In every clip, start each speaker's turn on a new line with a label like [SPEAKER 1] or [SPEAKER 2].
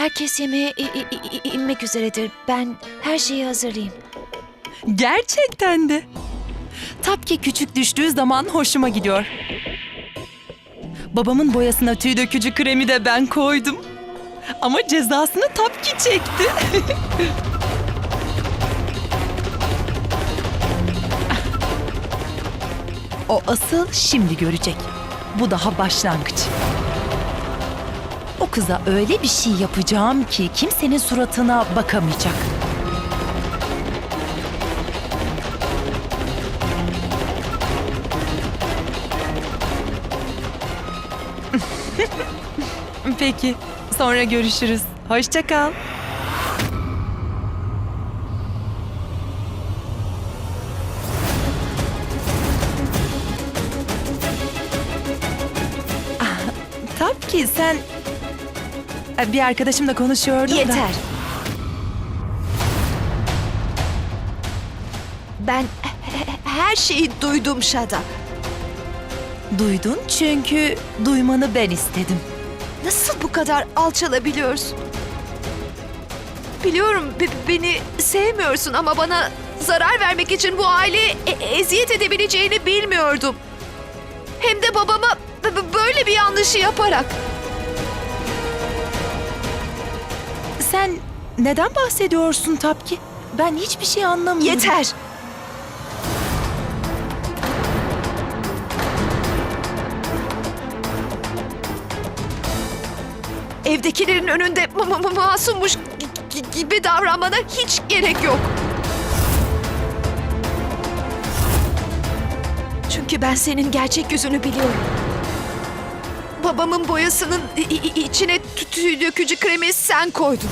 [SPEAKER 1] Herkes yemeğe inmek üzeredir. Ben her şeyi hazırlayayım.
[SPEAKER 2] Gerçekten de. Tapki küçük düştüğü zaman hoşuma gidiyor. Babamın boyasına tüy dökücü kremi de ben koydum. Ama cezasını Tapki çekti. o asıl şimdi görecek. Bu daha başlangıç. O kıza öyle bir şey yapacağım ki kimsenin suratına bakamayacak. Peki, sonra görüşürüz. Hoşça kal. Ah, Tabii ki sen bir arkadaşımla konuşuyordun da.
[SPEAKER 1] Yeter. Ben her şeyi duydum Şada.
[SPEAKER 2] Duydun çünkü duymanı ben istedim.
[SPEAKER 1] Nasıl bu kadar alçalabiliyorsun? Biliyorum be- beni sevmiyorsun ama bana zarar vermek için bu aileye e- eziyet edebileceğini bilmiyordum. Hem de babama böyle bir yanlışı yaparak.
[SPEAKER 2] Neden bahsediyorsun Tapki? Ben hiçbir şey anlamıyorum.
[SPEAKER 1] Yeter. Evdekilerin önünde ma- ma- ma- masummuş gi- gi- gibi davranmana hiç gerek yok. Çünkü ben senin gerçek yüzünü biliyorum. Babamın boyasının içine tü- tüy dökücü kremi sen koydun.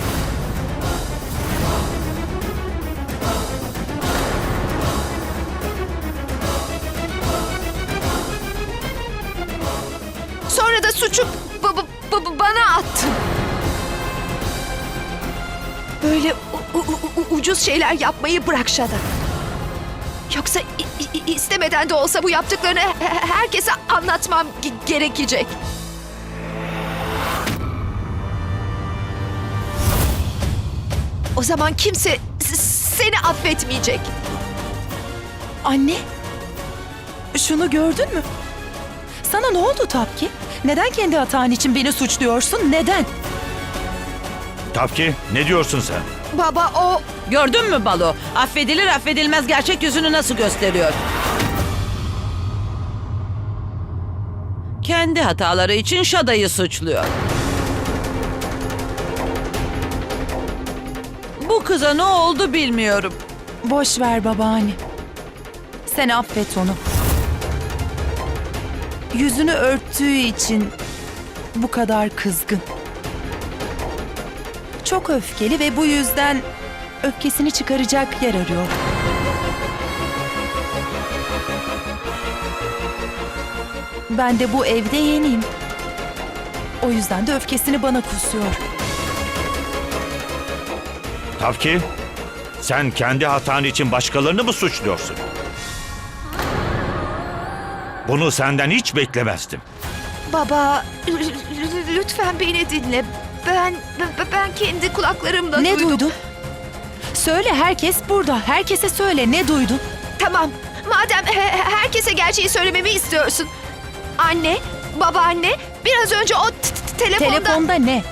[SPEAKER 1] Suçu ba- ba- ba- bana attın. Böyle ucuz şeyler yapmayı bırak Şada. Yoksa istemeden de olsa bu yaptıklarını he- herkese anlatmam ge- gerekecek. O zaman kimse seni affetmeyecek.
[SPEAKER 2] Anne, şunu gördün mü? Sana ne oldu Tapki? Neden kendi hatan için beni suçluyorsun? Neden?
[SPEAKER 3] Tapki ne diyorsun sen?
[SPEAKER 1] Baba o
[SPEAKER 4] Gördün mü Balo? Affedilir affedilmez gerçek yüzünü nasıl gösteriyor? Kendi hataları için Şada'yı suçluyor. Bu kıza ne oldu bilmiyorum.
[SPEAKER 2] Boş ver babaanne. Sen affet onu. Yüzünü örttüğü için bu kadar kızgın. Çok öfkeli ve bu yüzden öfkesini çıkaracak yer arıyor. Ben de bu evde yeniyim. O yüzden de öfkesini bana kusuyor.
[SPEAKER 3] Tapki sen kendi hatan için başkalarını mı suçluyorsun? Bunu senden hiç beklemezdim.
[SPEAKER 1] Baba, lütfen beni dinle. Ben ben kendi kulaklarımla
[SPEAKER 2] Ne
[SPEAKER 1] duydum.
[SPEAKER 2] duydun? Söyle herkes burada. Herkese söyle ne duydun?
[SPEAKER 1] Tamam. Madem he- he- herkese gerçeği söylememi istiyorsun. Anne, babaanne, biraz önce o telefonda...
[SPEAKER 2] Telefonda ne?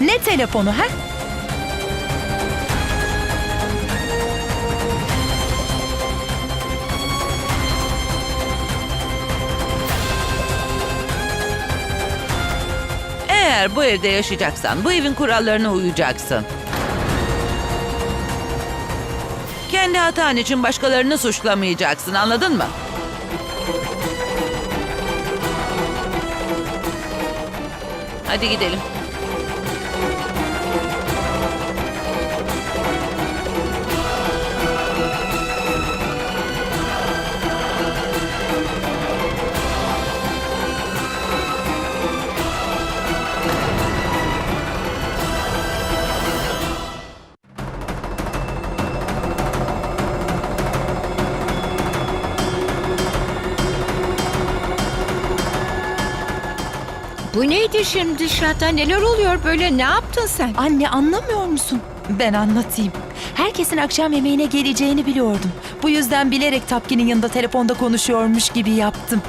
[SPEAKER 2] Ne telefonu ha?
[SPEAKER 4] Eğer bu evde yaşayacaksan bu evin kurallarına uyacaksın. Kendi hatan için başkalarını suçlamayacaksın anladın mı? Hadi gidelim.
[SPEAKER 5] Bu neydi şimdi Şata? Neler oluyor böyle? Ne yaptın sen?
[SPEAKER 2] Anne anlamıyor musun? Ben anlatayım. Herkesin akşam yemeğine geleceğini biliyordum. Bu yüzden bilerek Tapki'nin yanında telefonda konuşuyormuş gibi yaptım.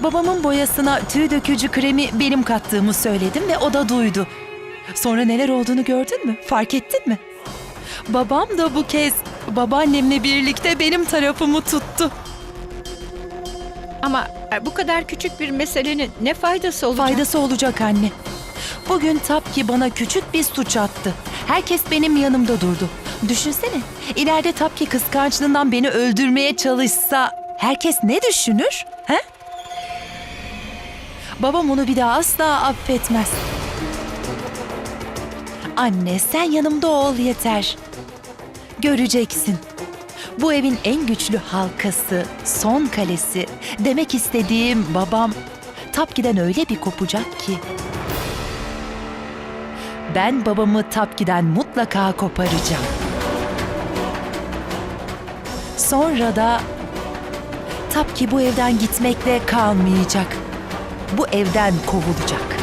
[SPEAKER 2] Babamın boyasına tüy dökücü kremi benim kattığımı söyledim ve o da duydu. Sonra neler olduğunu gördün mü? Fark ettin mi? Babam da bu kez babaannemle birlikte benim tarafımı tuttu.
[SPEAKER 5] Ama e, bu kadar küçük bir meselenin ne faydası olacak?
[SPEAKER 2] Faydası olacak anne. Bugün Tapki bana küçük bir suç attı. Herkes benim yanımda durdu. Düşünsene, ileride Tapki kıskançlığından beni öldürmeye çalışsa herkes ne düşünür? He? Babam onu bir daha asla affetmez. Anne sen yanımda ol yeter. Göreceksin. Bu evin en güçlü halkası, son kalesi. Demek istediğim babam Tapki'den öyle bir kopacak ki. Ben babamı Tapki'den mutlaka koparacağım. Sonra da Tapki bu evden gitmekle kalmayacak. Bu evden kovulacak.